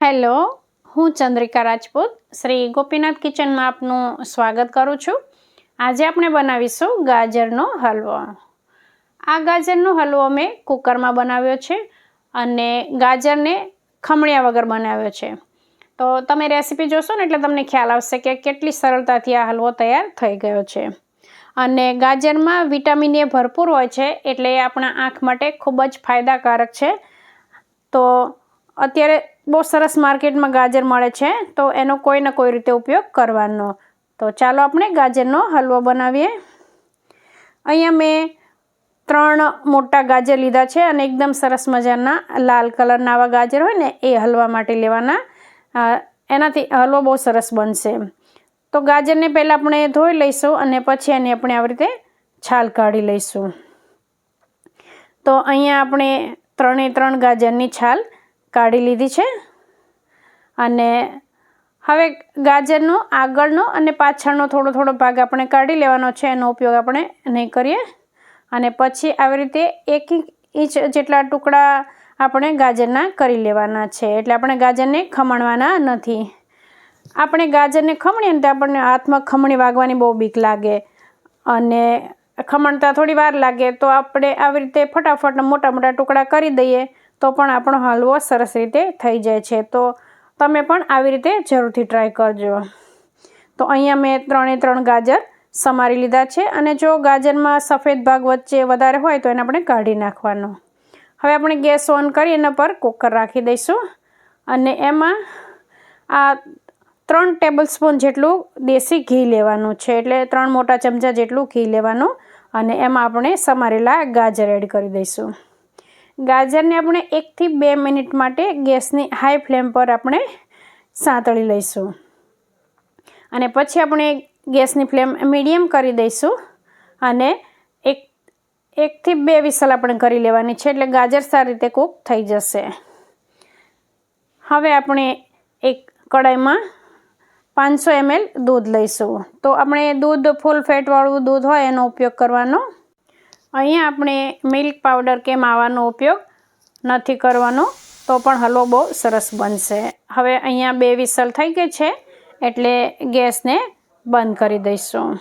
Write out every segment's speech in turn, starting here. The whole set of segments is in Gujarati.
હેલો, હું ચંદ્રિકા રાજપૂત, શ્રી ગોપીનાથ કિચનમાં આપનું સ્વાગત કરું છું. આજે આપણે બનાવીશું ગાજરનો હલવો. આ ગાજરનો હલવો મેં કુકરમાં બનાવ્યો છે અને ગાજરને ખમણ્યા વગર બનાવ્યો છે. તો તમે રેસીપી જોશો ને એટલે તમને ખ્યાલ આવશે કે કેટલી સરળતાથી આ હલવો તૈયાર થઈ ગયો છે. અને ગાજરમાં વિટામિન એ ભરપૂર હોય છે એટલે એ આપણા આંખ માટે ખૂબ જ ફાયદાકારક છે. તો અત્યારે બહુ સરસ માર્કેટમાં ગાજર મળે છે, તો એનો કોઈ ને કોઈ રીતે ઉપયોગ કરવાનો. તો ચાલો આપણે ગાજરનો હલવો બનાવીએ. અહીંયા મેં ત્રણ મોટા ગાજર લીધા છે અને એકદમ સરસ મજાના લાલ કલરના આવા ગાજર હોય ને એ હલવા માટે લેવાના. એનાથી હલવો બહુ સરસ બનશે. તો ગાજરને પહેલાં આપણે ધોઈ લઈશું અને પછી એની આપણે આવી રીતે છાલ કાઢી લઈશું. તો અહીંયા આપણે ત્રણે ત્રણ ગાજરની છાલ કાઢી લીધી છે. અને હવે ગાજરનો, આગળનો અને પાછળનો થોડો થોડો ભાગ આપણે કાઢી લેવાનો છે. એનો ઉપયોગ આપણે નહીં કરીએ. અને પછી આવી રીતે એક ઇંચ જેટલા ટુકડા આપણે ગાજરના કરી લેવાના છે. એટલે આપણે ગાજરને ખમણવાના નથી. આપણે ગાજરને ખમણીએ ને આપણને હાથમાં ખમણી વાગવાની બહુ બીક લાગે. અને ખમણતા થોડી વાર લાગે તો આપણે આવી રીતે ફટાફટ મોટા મોટા ટુકડા કરી દઈએ. તો પણ આપણો હલવો સરસ રીતે થઈ જાય છે. તો તમે પણ આવી રીતે જરૂરથી ટ્રાય કરજો. તો અહીંયા મેં ત્રણે ત્રણ ગાજર સમારી લીધા છે અને જો ગાજરમાં સફેદ ભાગ વચ્ચે વધારે હોય તો એને આપણે કાઢી નાખવાનો. હવે આપણે ગેસ ઓન કરી એના પર કુકર રાખી દઈશું અને એમાં આ ત્રણ ટેબલ સ્પૂન જેટલું દેશી ઘી લેવાનું છે. એટલે ત્રણ મોટા ચમચા જેટલું ઘી લેવાનું અને એમાં આપણે સમારેલા ગાજર એડ કરી દઈશું. ગાજરને આપણે એકથી બે મિનિટ માટે ગેસની હાઈ ફ્લેમ પર આપણે સાંતળી લઈશું. અને પછી આપણે ગેસની ફ્લેમ મીડિયમ કરી દઈશું અને એક, એકથી બે વિસલ આપણે કરી લેવાની છે એટલે ગાજર સારી રીતે કૂક થઈ જશે. હવે આપણે એક કડાઈમાં પાંચસો એમએલ દૂધ લઈશું. તો આપણે દૂધ ફૂલ ફેટવાળું દૂધ હોય એનો ઉપયોગ કરવાનો અહીંયા આપણે મિલ્ક પાવડર કે માવાનો ઉપયોગ નથી કરવાનો, તો પણ હલવો બહુ સરસ બનશે. હવે અહીંયા બે વિસલ થઈ ગઈ છે, એટલે ગેસને બંધ કરી દઈશું.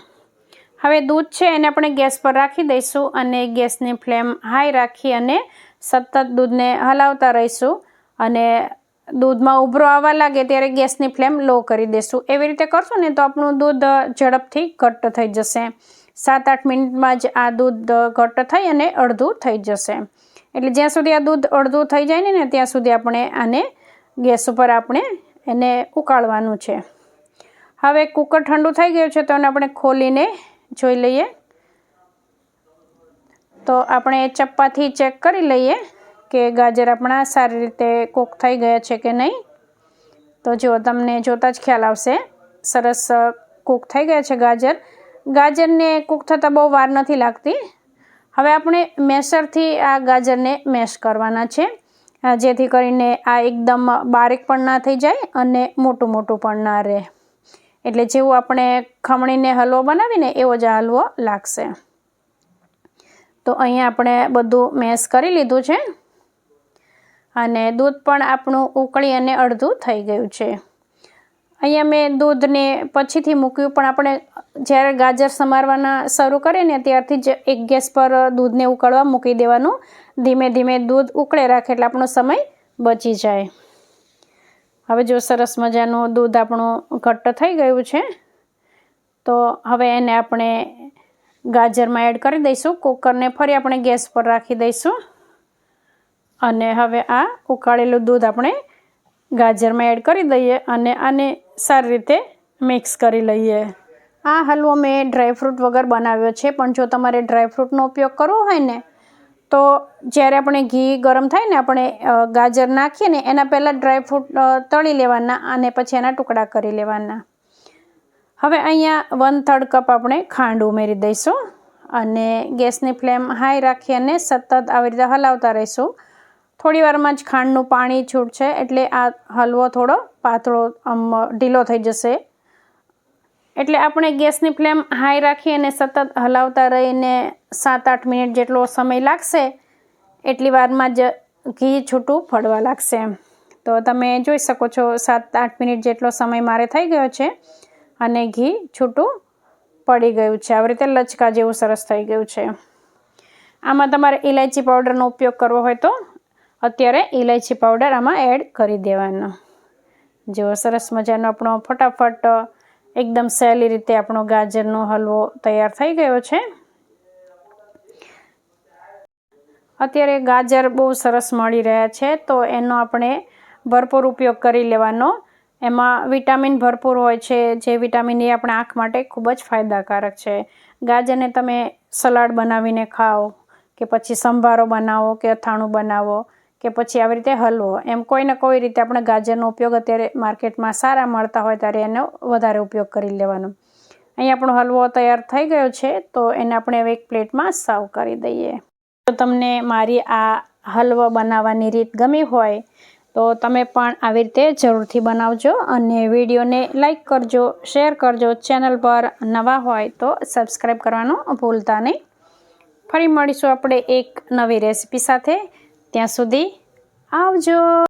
હવે દૂધ છે એને આપણે ગેસ પર રાખી દઈશું અને ગેસની ફ્લેમ હાઈ રાખી અને સતત દૂધને હલાવતા રહીશું અને દૂધમાં ઉભરો આવવા લાગે ત્યારે ગેસની ફ્લેમ લો કરી દઈશું એવી રીતે કરશું ને તો આપણું દૂધ ઝડપથી ઘટ્ટ થઈ જશે. સાત આઠ મિનિટમાં જ આ દૂધ ઘટ્ટ થઈ અને અડધું થઈ જશે. એટલે જ્યાં સુધી આ દૂધ અડધું થઈ જાય ને, ત્યાં સુધી આપણે આને ગેસ ઉપર આપણે એને ઉકાળવાનું છે. હવે કુકર ઠંડુ થઈ ગયું છે તો એને આપણે ખોલીને જોઈ લઈએ. તો આપણે ચપ્પાથી ચેક કરી લઈએ કે ગાજર આપણા સારી રીતે કૂક થઈ ગયા છે કે નહીં. તો જો તમને જોતાં જ ખ્યાલ આવશે, સરસ કૂક થઈ ગયા છે ગાજર. ગાજરને કૂક થતાં બહુ વાર નથી લાગતી. હવે આપણે મેસરથી આ ગાજરને મેશ કરવાના છે. જેથી કરીને આ એકદમ બારીક પણ ના થઈ જાય અને મોટું મોટું પણ ના રહે. એટલે જેવું આપણે ખમણીને હલવો બનાવીને એવો જ આ હલવો લાગશે. તો અહીંયા આપણે બધું મેશ કરી લીધું છે. અને દૂધ પણ આપણું ઉકળી અને અડધું થઈ ગયું છે. અહીંયા મેં દૂધને પછીથી મૂક્યું, પણ આપણે જ્યારે ગાજર સમારવાના શરૂ કરીએ ને ત્યારથી જ એક ગેસ પર દૂધને ઉકળવા મૂકી દેવાનું. ધીમે ધીમે દૂધ ઉકળે, રાખે એટલે આપણો સમય બચી જાય. હવે જો સરસ મજાનું દૂધ આપણું ઘટ્ટ થઈ ગયું છે, તો હવે એને આપણે ગાજરમાં એડ કરી દઈશું. કુકરને ફરી આપણે ગેસ પર રાખી દઈશું. અને હવે આ ઉકાળેલું દૂધ આપણે ગાજરમાં એડ કરી દઈએ અને આને સારી રીતે મિક્સ કરી લઈએ. આ હલવો મેં ડ્રાયફ્રૂટ વગર બનાવ્યો છે, પણ જો તમારે ડ્રાયફ્રૂટનો ઉપયોગ કરવો હોય ને, તો જ્યારે આપણે ઘી ગરમ થાય ને, આપણે ગાજર નાખીએ ને, એના પહેલાં ડ્રાયફ્રૂટ તળી લેવાના અને પછી એના ટુકડા કરી લેવાના. હવે અહીંયા વન થર્ડ કપ આપણે ખાંડ ઉમેરી દઈશું અને ગેસની ફ્લેમ હાઈ રાખી અને સતત આવી રીતે હલાવતા રહીશું. થોડી વારમાં જ ખાંડનું પાણી છૂટશે એટલે આ હલવો થોડો પાતળો ઢીલો થઈ જશે. એટલે આપણે ગેસની ફ્લેમ હાઈ રાખી અને સતત હલાવતા રહીને સાત આઠ મિનિટ જેટલો સમય લાગશે, એટલી વારમાં જ ઘી છૂટું ફળવા લાગશે. તો તમે જોઈ શકો છો સાત આઠ મિનિટ જેટલો સમય મારે થઈ ગયો છે અને ઘી છૂટું પડી ગયું છે. આવી રીતે લચકા જેવું સરસ થઈ ગયું છે. આમાં તમારે ઇલાયચી પાવડરનો ઉપયોગ કરવો હોય તો અત્યારે ઇલાયચી પાવડર આમાં એડ કરી દેવાનો. જેવો સરસ મજાનો આપણો ફટાફટ, એકદમ સહેલી રીતે આપણો ગાજરનો હલવો તૈયાર થઈ ગયો છે. અત્યારે ગાજર બહુ સરસ મળી રહ્યા છે, તો એનો આપણે ભરપૂર ઉપયોગ કરી લેવાનો. એમાં વિટામિન ભરપૂર હોય છે, જે વિટામિન એ આપણા આંખ માટે ખૂબ જ ફાયદાકારક છે. ગાજરને તમે સલાડ બનાવીને ખાઓ, કે પછી સંભારો બનાવો, કે અથાણું બનાવો કે પછી આવી રીતે હલવો. એમ કોઈને કોઈ રીતે આપણે ગાજરનો ઉપયોગ અત્યારે માર્કેટમાં સારા મળતા હોય ત્યારે એનો વધારે ઉપયોગ કરી લેવાનો. અહીં આપણો હલવો તૈયાર થઈ ગયો છે, તો એને આપણે હવે એક પ્લેટમાં સર્વ કરી દઈએ. જો તમને મારી આ હલવો બનાવવાની રીત ગમી હોય, તો તમે પણ આવી રીતે જરૂરથી બનાવજો અને વિડીયોને લાઈક કરજો, શેર કરજો. ચેનલ પર નવા હોય તો સબસ્ક્રાઈબ કરવાનું ભૂલતા નહીં. ફરી મળીશું આપણે એક નવી રેસીપી સાથે. ત્યાં સુધી આવજો